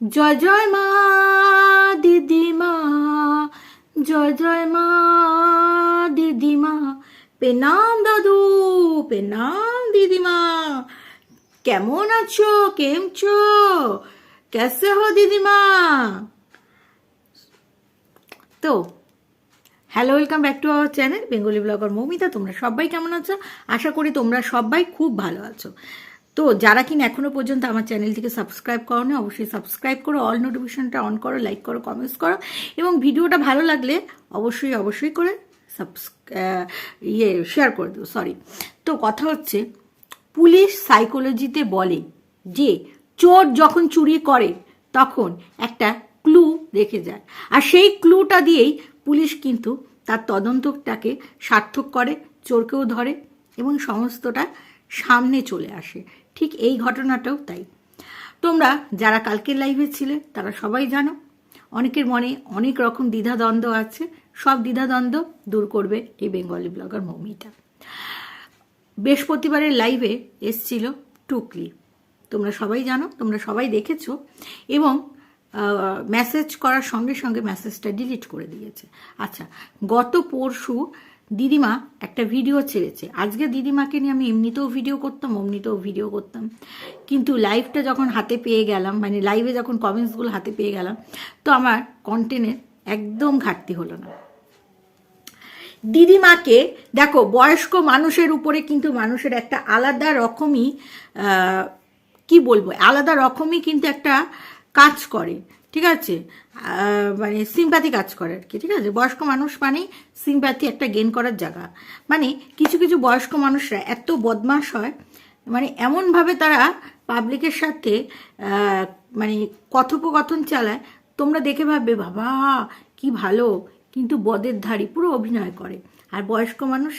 জয় জয় মা দিদিমা জয় জয় মা দিদিমা পেনাম দাদু, পেনাম দিদিমা কেমন আছো কেম ছো কেসে হো দিদিমা তো, hello, welcome back to our channel Bengali blogger Moumita. তোমরা সবাই কেমন আছো? আশা করি তোমরা সবাই খুব ভালো আছো। তো যারা কিনা এখনও পর্যন্ত আমার চ্যানেলটিকে সাবস্ক্রাইব করো না অবশ্যই সাবস্ক্রাইব করো, অল নোটিফিকেশনটা অন করো, লাইক করো, কমেন্টস করো এবং ভিডিওটা ভালো লাগলে অবশ্যই অবশ্যই করে সাবস ইয়ে শেয়ার করে দেবো সরি তো কথা হচ্ছে, পুলিশ সাইকোলজিতে বলে যে চোর যখন চুরি করে, তখন একটা ক্লু রেখে যায়। আর সেই ক্লুটা দিয়েই পুলিশ কিন্তু তার তদন্তটাকে সার্থক করে, চোরকেও ধরে এবং সমস্তটা সামনে চলে আসে। ঠিক এই ঘটনাটাও তাই। তোমরা যারা কালকের লাইভে ছিলে, তারা সবাই জানো, অনেকের মনে অনেক রকম দ্বিধাদ্বন্দ্ব আছে। সব দ্বিধাদ্বন্দ্ব দূর করবে এই বেঙ্গলি ব্লগার মৌমিতা। বৃহস্পতিবারের লাইভে এসছিল টুকলি। তোমরা সবাই জানো, তোমরা সবাই দেখেছ এবং মেসেজ করার সঙ্গে সঙ্গে মেসেজটা ডিলিট করে দিয়েছে। আচ্ছা গত পরশু দিদিমা একটা ভিডিও ছেড়েছে। আজকে দিদিমাকে নিয়ে আমি এমনিতেও ভিডিও করতাম, অমনিতেও ভিডিও করতাম। কিন্তু লাইভটা যখন হাতে পেয়ে গেলাম মানে লাইভে যখন কমেন্টসগুলো হাতে পেয়ে গেলাম, তো আমার কন্টেন্টের একদম ঘাটতি হলো না। দিদিমাকে, দেখো, বয়স্ক মানুষের উপরে কিন্তু মানুষের একটা আলাদা রকমই কি বলব? আলাদা রকমই কিন্তু একটা কাজ করে। ঠিক আছে? মানে সিম্প্যাথি কাজ করে আর কি, ঠিক আছে? বয়স্ক মানুষ মানেই সিম্প্যাথি একটা গেন করার জায়গা। মানে কিছু কিছু বয়স্ক মানুষরা এত বদমাশ হয় মানে এমনভাবে তারা পাবলিকের সাথে মানে কথোপকথন চালায়, তোমরা দেখে ভাববে, বাবা, কি ভালো। কিন্তু বদের ধারি পুরো অভিনয় করে। আর বয়স্ক মানুষ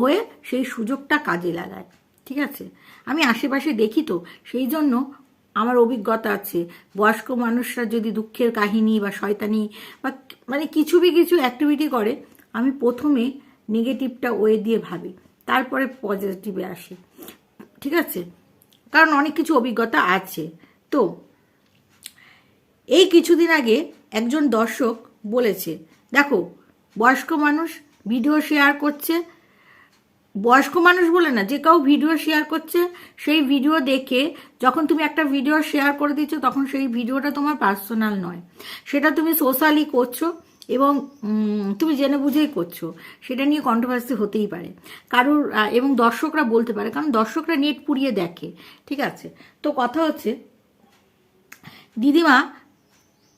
হয়ে সেই সুযোগটা কাজে লাগায়, ঠিক আছে? আমি আশেপাশে দেখি তো সেই জন্য আমার অভিজ্ঞতা আছে। বয়স্ক মানুষরা যদি দুঃখের কাহিনী বা শয়তানি বা মানে কিছু বি কিছু অ্যাক্টিভিটি করে, আমি প্রথমে নেগেটিভটা ওয়ে দিয়ে ভাবি, তারপরে পজিটিভে আসি। ঠিক আছে? কারণ অনেক কিছু অভিজ্ঞতা আছে। তো, এই কিছুদিন আগে একজন দর্শক বলেছে, দেখো, বয়স্ক মানুষ ভিডিও শেয়ার করছে বয়স্ক মানুষ বলে না, যে কেউ ভিডিও শেয়ার করছে, সেই ভিডিও দেখে যখন তুমি একটা ভিডিও শেয়ার করে দিচ্ছ, তখন সেই ভিডিওটা তোমার পার্সোনাল নয়। সেটা তুমি সোশ্যালি করছ এবং তুমি জেনে বুঝেই করছ। সেটা নিয়ে কন্ট্রোভার্সি হতেই পারে। কারোর এবং দর্শকরা বলতে পারে, কারণ দর্শকরা নেট পুড়িয়ে দেখে, ঠিক আছে? তো কথা হচ্ছে, দিদিমা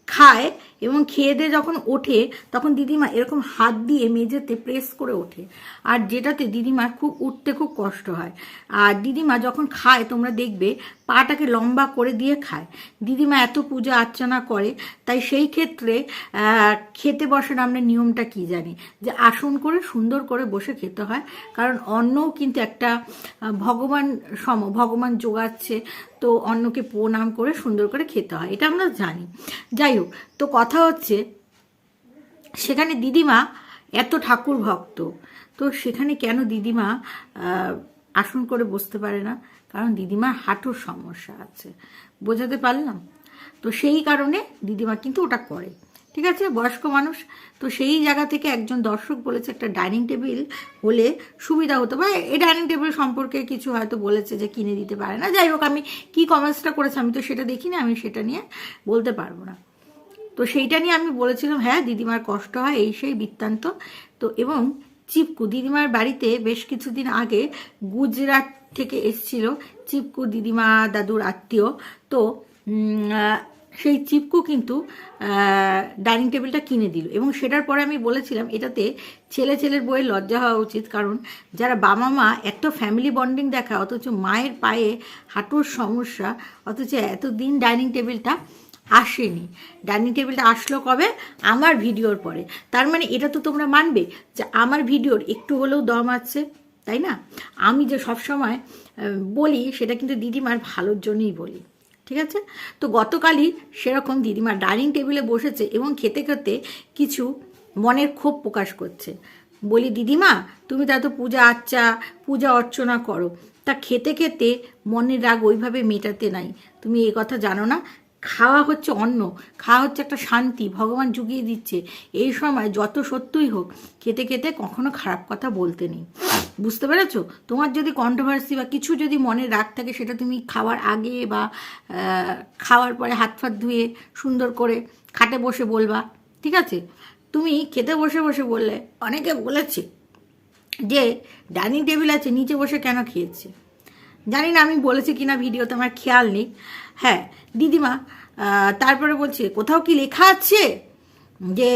খায় এবং খেয়ে দিয়ে যখন ওঠে, তখন দিদিমা এরকম হাত দিয়ে মেঝেতে প্রেস করে ওঠে। আর যেটাতে দিদিমার খুব উঠতে খুব কষ্ট হয়। আর দিদিমা যখন খায়, তোমরা দেখবে পাটাকে লম্বা করে দিয়ে খায়। দিদিমা এত পূজা অর্চনা করে, তাই সেই ক্ষেত্রে খেতে বসার আমরা নিয়মটা কি জানি? যে আসন করে সুন্দর করে বসে খেতে হয়, কারণ অন্নও কিন্তু একটা ভগবান সম, ভগবান যোগাচ্ছে, তো অন্নকে প্রণাম করে সুন্দর করে খেতে হয়, এটা আমরা জানি। যাই হোক, তো কথা হচ্ছে, সেখানে দিদিমা এত ঠাকুর ভক্ত, তো সেখানে কেন দিদিমা আসন করে বসতে পারে না? কারণ দিদিমার হাঁটুর সমস্যা আছে। বোঝাতে পারলাম? তো সেই কারণে দিদিমা কিন্তু ওটা করে। ঠিক আছে? বয়স্ক মানুষ। তো সেই জায়গা থেকে একজন দর্শক বলেছে একটা ডাইনিং টেবিল হলে সুবিধা হতো বা এই ডাইনিং টেবিল সম্পর্কে কিছু হয়তো বলেছে যে কিনে দিতে পারে না। যাই হোক, আমি কি কমেন্টসটা করেছি আমি তো সেটা দেখিনি, আমি সেটা নিয়ে বলতে পারব না। তো সেইটা নিয়ে আমি বলেছিলাম হ্যাঁ দিদিমার কষ্ট হয়, এই সেই বৃত্তান্ত। তো এবং চিপকু, দিদিমার বাড়িতে বেশ কিছুদিন আগে গুজরাট থেকে এসছিল চিপকু দিদিমা দাদুর আত্মীয়। তো সেই চিপকু কিন্তু ডাইনিং টেবিলটা কিনে দিল। এবং সেটার পরে আমি বলেছিলাম, এটাতে ছেলে ছেলের বইয়ের লজ্জা হওয়া উচিত। কারণ যারা বাবা মা এত ফ্যামিলি বন্ডিং দেখা অথচ মায়ের পায়ে হাঁটুর সমস্যা, অথচ এতদিন ডাইনিং টেবিলটা আসেনি। ডাইনিং টেবিলটা আসলো কবে? আমার ভিডিওর পরে। তার মানে এটা তো তোমরা মানবে যে আমার ভিডিওর একটু হলেও দম আছে। তাই না? আমি যে সবসময় বলি, সেটা কিন্তু দিদিমার ভালোর জন্যই বলি, ঠিক আছে? তো গতকালই সেরকম দিদিমা ডাইনিং টেবিলে বসেছে এবং খেতে খেতে কিছু মনের ক্ষোভ প্রকাশ করছে। বলি, দিদিমা, তুমি তা তো পূজা আচ্চা পূজা অর্চনা করো। তা খেতে খেতে মনের রাগ ওইভাবে মেটাতে নাই। তুমি এই কথা জানো না? খাওয়া হচ্ছে অন্ন, খাওয়া হচ্ছে একটা শান্তি, ভগবান জুগিয়ে দিচ্ছে। এই সময় যত সত্যই হোক, খেতে খেতে কখনো খারাপ কথা বলতে নেই। বুঝতে পেরেছ? তোমার যদি কন্ট্রোভার্সি বা কিছু যদি মনে রাগ থাকে, সেটা তুমি খাওয়ার আগে বা খাওয়ার পরে হাত ফাত ধুয়ে সুন্দর করে খাটে বসে বলবা, ঠিক আছে? তুমি খেতে বসে বসে বললে, অনেকে বলেছে যে ডাইনিং টেবিল আছে, নিচে বসে কেন খেয়েছে? জানি না আমি বলেছি কিনা ভিডিওতে, আমার খেয়াল নেই। হ্যাঁ দিদিমা তারপরে বলছে, কোথাও কি লেখা আছে যে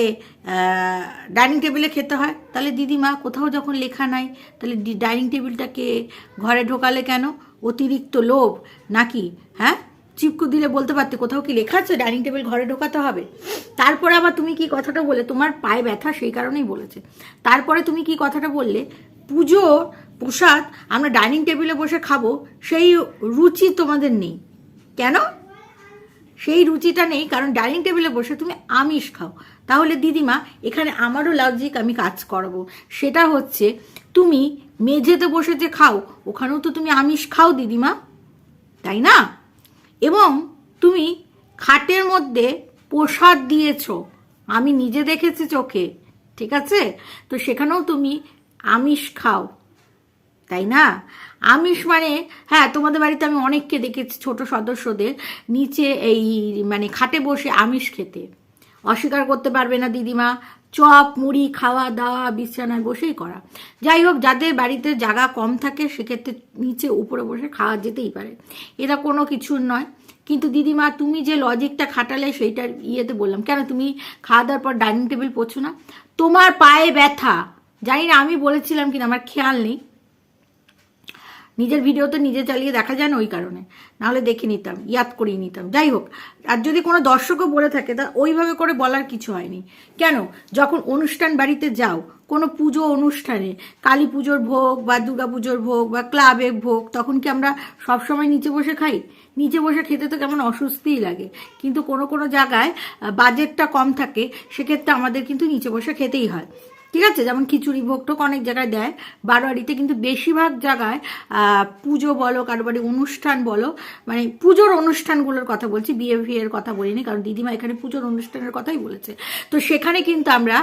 ডাইনিং টেবিলে খেতে হয়? তাহলে দিদিমা, কোথাও যখন লেখা নাই, তাহলে ডাইনিং টেবিলটাকে ঘরে ঢোকালে কেন? অতিরিক্ত লোভ নাকি? হ্যাঁ? চিপকু দিলে বলতে পারতে, কোথাও কি লেখা আছে? ডাইনিং টেবিল ঘরে ঢোকাতে হবে। তারপরে আবার তুমি কি কথাটা বলে, তোমার পায়ে ব্যথা সেই কারণেই বলেছে। তারপরে তুমি কি কথাটা বললে, পুজো, প্রসাদ আমরা ডাইনিং টেবিলে বসে খাব, সেই রুচি তোমাদের নেই। কেন? সেই রুচিটা নেই, কারণ ডাইনিং টেবিলে বসে তুমি আমিষ খাও। তাহলে দিদিমা, এখানে আমারও লজিক আমি কাজ করব। সেটা হচ্ছে, তুমি মেঝেতে বসে যে খাও, ওখানেও তো তুমি আমিষ খাও দিদিমা। তাই না? এবং তুমি খাটের মধ্যে প্রসাদ দিয়েছ। আমি নিজে দেখেছি চোখে, ঠিক আছে? তো সেখানেও তুমি আমিষ খাও, তাই না? আমিষ মানে হ্যাঁ তোমাদের বাড়িতে আমি অনেককে দেখেছি, ছোট সদস্যদের নিচে এই মানে খাটে বসে আমিষ খেতে। অস্বীকার করতে পারবে না দিদিমা। চপ, মুড়ি, খাওয়া দাওয়া, বিছানায় বসেই করা। যাই হোক, যাদের বাড়িতে জায়গা কম থাকে, সেক্ষেত্রে নিচে উপরে বসে খাওয়া যেতেই পারে। এটা কোনো কিছুর নয়। কিন্তু দিদিমা, তুমি যে লজিকটা খাটালে সেইটার ইয়েতে বললাম। কেন তুমি খাওয়া দাওয়ার পর ডাইনিং টেবিল পোছো না? তোমার পায়ে ব্যথা। জানি না, আমি বলেছিলাম কিনা, আমার খেয়াল নেই। নিজের ভিডিও তো নিজে চালিয়ে দেখা যায় না ওই কারণে। নাহলে দেখে নিতাম, ইয়াদ করিয়ে নিতাম। যাই হোক, আর যদি কোনো দর্শকও বলে থাকে, তা ওইভাবে করে বলার কিছু হয়নি। কেন? যখন অনুষ্ঠান বাড়িতে যাও, কোনো পুজো অনুষ্ঠানে, কালী পুজোর ভোগ বা দুর্গা পুজোর ভোগ বা ক্লাবের ভোগ, তখন কি আমরা সবসময় নিচে বসে খাই? নিচে বসে খেতে তো কেমন অস্বস্তিই লাগে। কিন্তু কোনো কোনো জায়গায় বাজেটটা কম থাকে, সেক্ষেত্রে আমাদের কিন্তু নিচে বসে খেতেই হয়। ঠিক আছে? যেমন খিচুড়ি, ভোগ টোক অনেক জায়গায় দেয়। বারোয়ারিতে কিন্তু বেশিরভাগ জায়গায় পুজো বলো কারও বাড়ি অনুষ্ঠান বলো মানে পুজোর অনুষ্ঠানগুলোর কথা বলছি বিয়ে ফিয়ের কথা বলিনি, কারণ দিদিমা এখানে পুজোর অনুষ্ঠানের কথাই বলেছে। তো সেখানে কিন্তু আমরা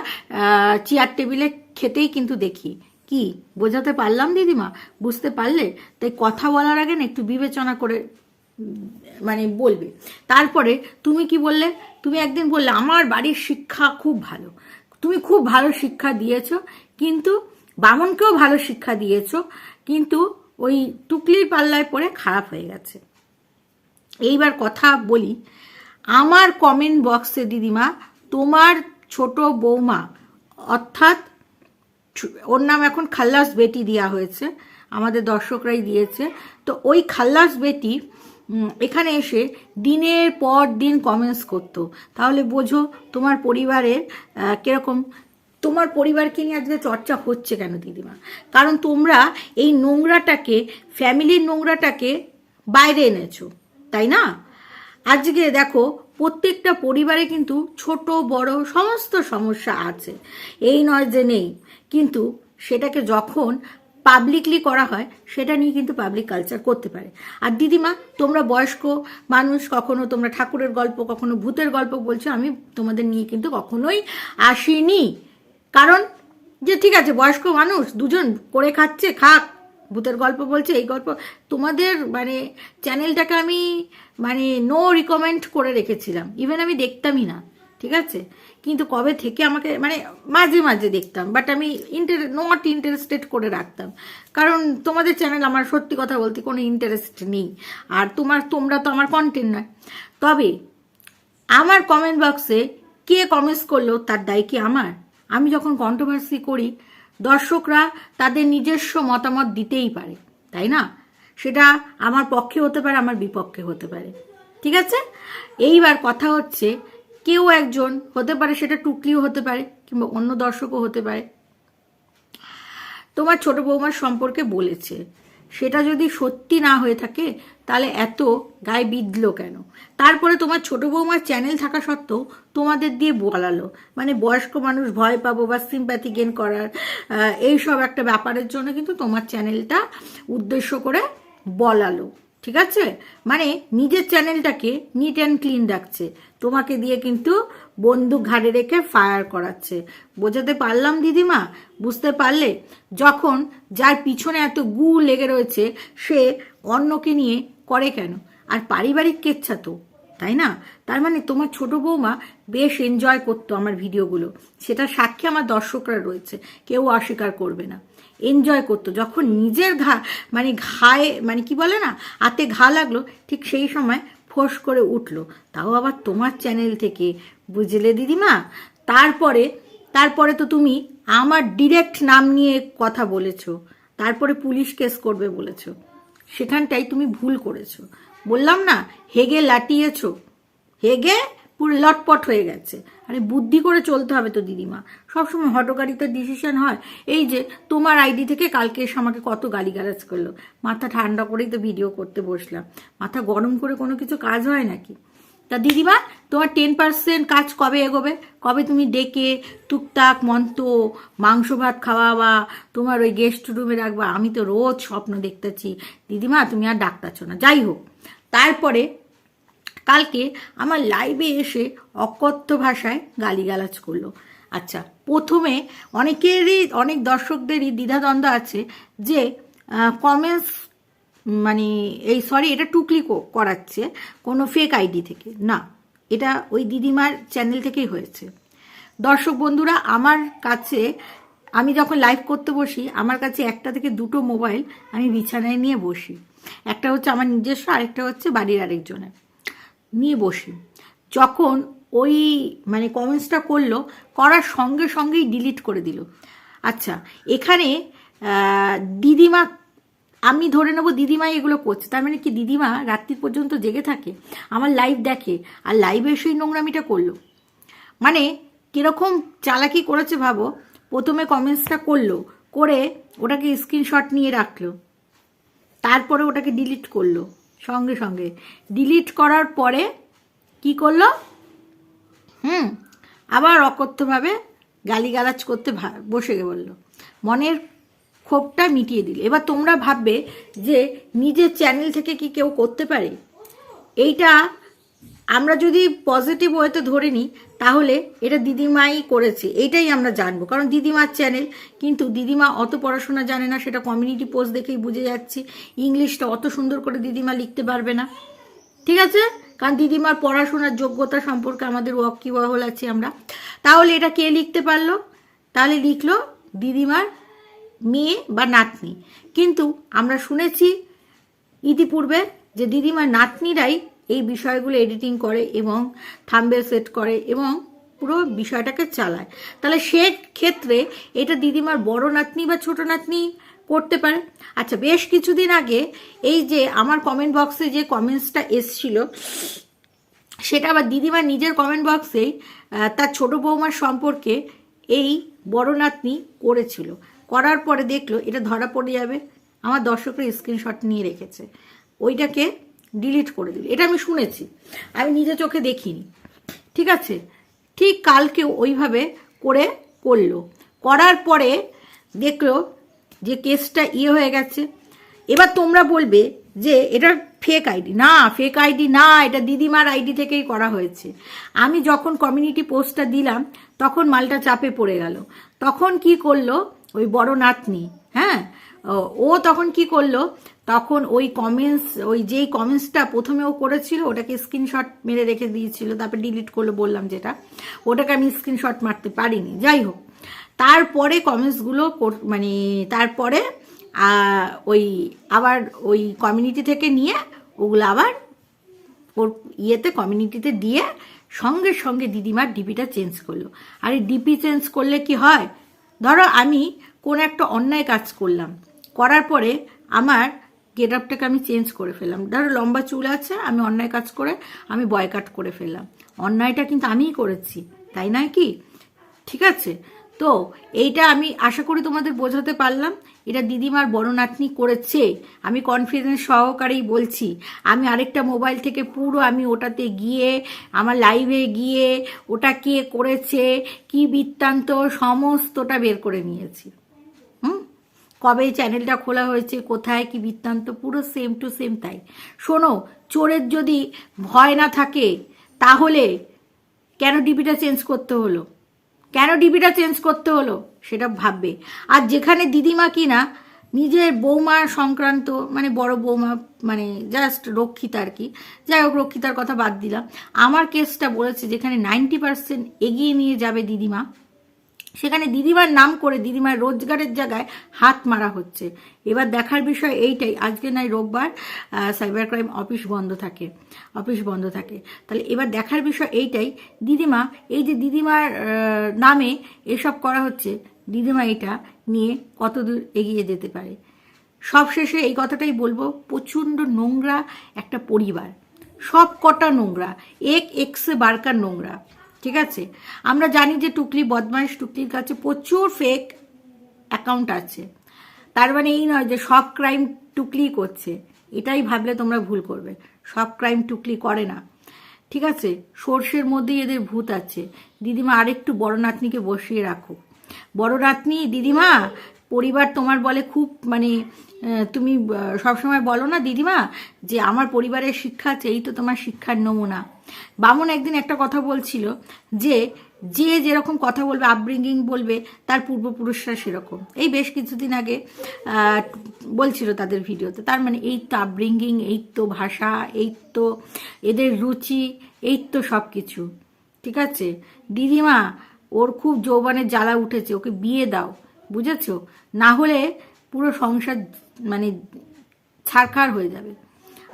চেয়ার টেবিলে খেতেই কিন্তু দেখি। কি? বোঝাতে পারলাম দিদিমা? বুঝতে পারলে? তাই কথা বলার আগে না একটু বিবেচনা করে মানে বলবে। তারপরে তুমি কি বললে? তুমি একদিন বললে, আমার বাড়ির শিক্ষা খুব ভালো। তুমি খুব ভালো শিক্ষা দিয়েছ, কিন্তু বামনকেও ভালো শিক্ষা দিয়েছ, কিন্তু ওই টুকলির পাল্লায় পড়ে খারাপ হয়ে গেছে। এইবার কথা বলি, আমার কমেন্ট বক্সে দিদিমা, তোমার ছোট বৌমা, অর্থাৎ ওর নাম এখন খাল্লাস বেটি দেওয়া হয়েছে, আমাদের দর্শকরাই দিয়েছে, তো ওই খাল্লাস বেটি এখানে এসে দিনের পর দিন কমেন্টস করতো। তাহলে বোঝো তোমার পরিবারের কীরকম, তোমার পরিবারকে নিয়ে আজকে চর্চা হচ্ছে কেন দিদিমা? কারণ তোমরা এই নোংরাটাকে, ফ্যামিলির নোংরাটাকে বাইরে এনেছো, তাই না? আজকে দেখো প্রত্যেকটা পরিবারে কিন্তু ছোট, বড় সমস্ত সমস্যা আছে। এই নয় যে নেই, কিন্তু সেটাকে যখন পাবলিকলি করা হয়, সেটা নিয়ে কিন্তু পাবলিক কালচার করতে পারে। আর দিদিমা, তোমরা বয়স্ক মানুষ, কখনো তোমরা ঠাকুরের গল্প, কখনো ভূতের গল্প বলছো, আমি তোমাদের নিয়ে কিন্তু কখনোই আসিনি। কারণ যে ঠিক আছে, বয়স্ক মানুষ, দুজন করে খাচ্ছে, খাক, ভূতের গল্প বলছে, এই গল্প, তোমাদের মানে চ্যানেলটাকে আমি মানে নো রিকমেন্ড করে রেখেছিলাম। ইভেন আমি দেখতামই না, ঠিক আছে? কিন্তু কবে থেকে আমাকে মানে মাঝে মাঝে দেখতাম বাট আমি ইন্টার নট ইন্টারেস্টেড করে রাখতাম। কারণ তোমাদের চ্যানেল আমার সত্যি কথা বলতে কোনো ইন্টারেস্ট নেই। আর তোমার, তোমরা তো আমার কন্টেন্ট নয়। তবে আমার কমেন্ট বক্সে কে কমেন্টস করল তার দায় কি আমার? আমি যখন কন্ট্রোভার্সি করি, দর্শকরা তাদের নিজস্ব মতামত দিতেই পারে, তাই না? সেটা আমার পক্ষে হতে পারে, আমার বিপক্ষে হতে পারে। ঠিক আছে? এইবার কথা হচ্ছে কেউ একজন হতে পারে সেটা টুকলিও হতে পারে কিংবা অন্য দর্শকও হতে পারে। তোমার ছোট বৌমার সম্পর্কে বলেছে। সেটা যদি সত্যি না হয়ে থাকে, তাহলে এত গায়ে বিঁধলো কেন? তারপরে তোমার ছোট বৌমার চ্যানেল থাকা সত্ত্বেও তোমাদের দিয়ে বলালো। মানে বয়স্ক মানুষ ভয় পাবো বা সিম্প্যাথি গেন করার এইসব একটা ব্যাপারের জন্য কিন্তু তোমার চ্যানেলটা উদ্দেশ্য করে বলালো। ঠিক আছে? মানে নিজের চ্যানেলটাকে নিট অ্যান্ড ক্লিন রাখছে। তোমাকে দিয়ে কিন্তু বন্দুক ঘাড়ে রেখে ফায়ার করাচ্ছে। বোঝাতে পারলাম, দিদিমা? বুঝতে পারলে? যখন যার পিছনে এত গু লেগে রয়েছে, সে অন্যকে নিয়ে করে কেন? আর পারিবারিক কেচ্ছা তো, তাই না? তার মানে তোমার ছোট বৌমা বেশ এনজয় করতো আমার ভিডিওগুলো সেটা সাক্ষী আমার দর্শকরা রয়েছে। কেউ অস্বীকার করবে না। এনজয় করতো। যখন নিজের ঘা মানে ঘায়ে মানে কি বলে না, হাতে ঘা লাগল, ঠিক সেই সময় ফোঁস করে উঠল। তাও আবার তোমার চ্যানেল থেকে, বুঝলে দিদিমা? তারপরে তারপরে তো তুমি আমার ডিরেক্ট নাম নিয়ে কথা বলেছ, তারপরে পুলিশ কেস করবে বলেছ। সেখানটাই তুমি ভুল করেছ। বললাম না, হেগে লাটিয়েছো হেগে পুরো লটপট হয়ে গেছে। আরে বুদ্ধি করে চলতে হবে তো, দিদিমা। সবসময় হটকারিতে ডিসিশন হয়। এই যে তোমার আইডি থেকে কালকে এসে আমাকে কত গালিগালাজ করল। মাথা ঠান্ডা করেই তো ভিডিও করতে বসলাম। মাথা গরম করে কোনো কিছু কাজ হয় নাকি? তা দিদিমা, তোমার টেন পার্সেন্ট কাজ কবে এগোবে? কবে তুমি ডেকে টুকটাক মন্ত মাংস ভাত খাওয়াবা? তোমার ওই গেস্ট রুমে রাখবা? আমি তো রোজ স্বপ্ন দেখতেছি। দিদিমা, তুমি আর ডাকতেছ না। যাই হোক, তারপরে কালকে আমার লাইভে এসে অকথ্য ভাষায় গালিগালাজ করল। আচ্ছা প্রথমে অনেকেরই, অনেক দর্শকদেরই দ্বিধাদ্বন্দ্ব আছে যে কমেন্টস মানে এই সরি এটা টুকলি করাচ্ছে কোনো ফেক আইডি থেকে। না, এটা ওই দিদিমার চ্যানেল থেকেই হয়েছে। দর্শক বন্ধুরা, আমার কাছে, আমি যখন লাইভ করতে বসি, আমার কাছে একটা থেকে দুটো মোবাইল আমি বিছানায় নিয়ে বসি। একটা হচ্ছে আমার নিজস্ব, আরেকটা হচ্ছে বাড়ির আরেকজনের। নিয়ে বসি। যখন ওই মানে কমেন্টসটা করল, করার সঙ্গে সঙ্গেই ডিলিট করে দিল। আচ্ছা এখানে দিদিমা, আমি ধরে নেব দিদিমাই এগুলো করছে। তার মানে কি দিদিমা রাত্রি পর্যন্ত জেগে থাকে? আমার লাইভ দেখে, আর লাইভে এসেই নোংরামিটা করল। মানে কীরকম চালাকি করেছে ভাবো? প্রথমে কমেন্টসটা করল, করে ওটাকে স্ক্রিনশট নিয়ে রাখল। তারপরে ওটাকে ডিলিট করল। সঙ্গে সঙ্গে। ডিলিট করার পরে কি করল? হুম, আবার অকথ্যভাবে গালিগালাজ করতে বসে বলল। মনের ক্ষোভটা মিটিয়ে দিল। এবার তোমরা ভাববে যে নিজের চ্যানেল থেকে কি কেউ করতে পারে? এইটা আমরা যদি পজিটিভ ওয়েতে ধরে নিই, তাহলে এটা দিদিমাই করেছে, এটাই আমরা জানব। কারণ দিদিমার চ্যানেল কিন্তু দিদিমা অত পড়াশোনা জানে না, সেটা কমিউনিটি পোস্ট দেখেই বুঝে যাচ্ছি। ইংলিশটা অত সুন্দর করে দিদিমা লিখতে পারবে না। ঠিক আছে? কারণ দিদিমার পড়াশোনার যোগ্যতা সম্পর্কে আমাদের ওয়াকিবহল আছি আমরা। তাহলে এটা কে লিখতে পারল? তাহলে লিখলো দিদিমার মেয়ে বা নাতনি। কিন্তু আমরা শুনেছি ইতিপূর্বে যে দিদিমার নাতনিরাই এই বিষয়গুলো এডিটিং করে এবং থাম্বেল সেট করে এবং পুরো বিষয়টাকে চালায়। তাহলে সে ক্ষেত্রে এটা দিদিমার বড় নাতনি বা ছোট নাতনি করতে পারে। আচ্ছা বেশ কিছুদিন আগে এই যে আমার কমেন্ট বক্সে যে কমেন্টসটা এসছিল, সেটা আবার দিদিমা নিজের কমেন্ট বক্সেই তার ছোট বৌমার সম্পর্কে এই বড় নাতনি করেছিল। করার পরে দেখল এটা ধরা পড়ে যাবে। আমার দর্শকরা স্ক্রিনশট নিয়ে রেখেছে। ওইটাকে ডিলিট করে দিল। এটা আমি শুনেছি। আমি নিজে চোখে দেখিনি। ঠিক আছে? ঠিক কালকে ওইভাবে করে করল। করার পরে দেখল যে কেসটা ইয়ে হয়ে গেছে। এবার তোমরা বলবে যে এটা ফেক আইডি না ফেক আইডি না, এটা দিদিমার আইডি থেকেই করা হয়েছে। আমি যখন কমিউনিটি পোস্টটা দিলাম, তখন মালটা চাপে পড়ে গেল। তখন কি করল ওই বড় নাতনি হ্যাঁ? ও- তখন কি করল? তখন ওই কমেন্টস ওই যেই কমেন্টসটা প্রথমে ও করেছিল, ওটাকে স্ক্রিনশট মেরে রেখে দিয়েছিল, তারপর ডিলিট করল বললাম যেটা। ওটাকে আমি স্ক্রিনশট মারতে পারিনি, যাই হোক। তারপরে কমেন্টসগুলো মানে তারপরে ওই আবার ওই কমিউনিটি থেকে নিয়ে ওগুলো আবার ওর ইয়েতে কমিউনিটিতে দিয়ে সঙ্গে সঙ্গে দিদিমার ডিপিটা চেঞ্জ করল। আর এই ডিপি চেঞ্জ করলে কি হয়? ধরো আমি কোন একটা অন্যায় কাজ করলাম করার পরে আমার গেট আপটাকে আমি চেঞ্জ করে ফেললাম। ধরো লম্বা চুল আছে, আমি অন্যায় কাজ করে, আমি বয়কাট করে ফেললাম। অন্যায়টা কিন্তু আমিই করেছি, তাই নয় কি? ঠিক আছে? তো এইটা আমি আশা করি তোমাদের বোঝাতে পারলাম। এটা দিদিমার বড় নাতনি করেছে। আমি কনফিডেন্স সহকারেই বলছি। আমি আরেকটা মোবাইল থেকে পুরো আমি ওটাতে গিয়ে, আমার লাইভে গিয়ে ওটা কে করেছে, কি বৃত্তান্ত, সমস্তটা বের করে নিয়েছি। কবে চ্যানেলটা খোলা হয়েছে, কোথায় কি বৃত্তান্ত, পুরো সেম টু সেম তাই। শোনো, চোরের যদি ভয় না থাকে, তাহলে কেন ডিপিটা চেঞ্জ করতে হলো? কেন ডিপিটা চেঞ্জ করতে হলো? সেটা ভাববে। আর যেখানে দিদিমা কিনা, নিজের বৌমা সংক্রান্ত মানে বড় বৌমা মানে জাস্ট রক্ষিতা আর কি, যাই হোক রক্ষিতার কথা বাদ দিলাম। আমার কেসটা বলেছে যেখানে নাইনটি পার্সেন্ট এগিয়ে নিয়ে যাবে দিদিমা সেখানে দিদিমার নাম করে দিদিমার রোজগারের জায়গায় হাত মারা হচ্ছে। এবার দেখার বিষয় এইটাই, আজকে নাই রোববার সাইবার ক্রাইম অফিস বন্ধ থাকে অফিস বন্ধ থাকে। তাহলে এবার দেখার বিষয় এইটাই, দিদিমা, এই যে দিদিমার নামে এসব করা হচ্ছে, দিদিমা এটা নিয়ে কতদূর এগিয়ে যেতে পারে? সবশেষে এই কথাটাই বলব, প্রচণ্ড নোংরা একটা পরিবার। সব কটা নোংরা, এক এক্সে বারকার নোংরা। ঠিক আছে? আমরা জানি যে টুকলি বদমাইশ, টুকলির কাছে প্রচুর ফেক অ্যাকাউন্ট আছে। তার মানে এই নয় যে সব ক্রাইম টুকলি করছে। এটাই ভাবলে তোমরা ভুল করবে। সব ক্রাইম টুকলি করে না। ঠিক আছে? সর্ষের মধ্যেই এদের ভূত আছে। দিদিমা, আরেকটু বড় নাতনিকে বসিয়ে রাখো। বড় নাতনি, দিদিমা, পরিবার তোমার বলে খুব মানে তুমি সবসময় বলো না দিদিমা যে আমার পরিবারের শিক্ষা আছে, এই তো তোমার শিক্ষার নমুনা। বামন একদিন একটা কথা বলছিল যে যে যেরকম কথা বলবে আপব্রিঙ্গিং বলবে, তার পূর্বপুরুষরা সেরকম। এই বেশ কিছুদিন আগে বলছিল তাদের ভিডিওতে, তার মানে এই তো আপব্রিঙ্গিং এই তো ভাষা, এই তো এদের রুচি, এই তো সব কিছু ঠিক আছে? দিদিমা, ওর খুব যৌবনের জ্বালা উঠেছে, ওকে বিয়ে দাও, বুঝেছ? না হলে পুরো সংসার মানে ছাড়খাড় হয়ে যাবে।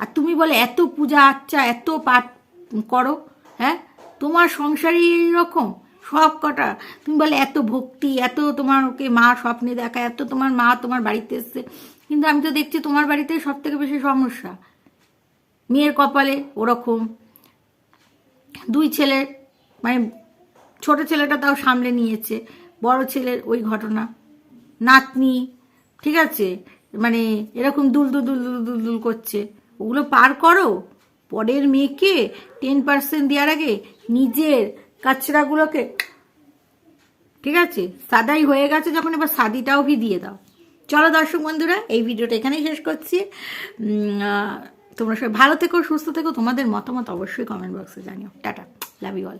আর তুমি বলে, এত পূজা আচ্চা এত পাঠ করো হ্যাঁ? তোমার সংসারই এইরকম, সব কটা। তুমি বলে, এত ভক্তি, এত তোমাকে মা স্বপ্নে দেখা, এত তোমার মা তোমার বাড়িতে এসছে। কিন্তু আমি তো দেখছি তোমার বাড়িতে সব থেকে বেশি সমস্যা। মেয়ের কপালে ওরকম। দুই ছেলের মানে ছোট ছেলেটা তাও সামলে নিয়েছে, বড় ছেলের ওই ঘটনা। নাতনি, ঠিক আছে? মানে এরকম দুল দুল দুল দুল দুল করছে। ওগুলো পার করো। পরের মেয়েকে টেন পার্সেন্ট দেওয়ার আগে নিজের কাচড়াগুলোকে ঠিক আছে, সাদাই হয়ে গেছে যখন, এবার সাদিটাও ভি দিয়ে দাও। চলো দর্শক বন্ধুরা, এই ভিডিওটা এখানেই শেষ করছি। তোমরা সবাই ভালো থেকো, সুস্থ থেকো, তোমাদের মতামত অবশ্যই কমেন্ট বক্সে জানিও। Tata love you all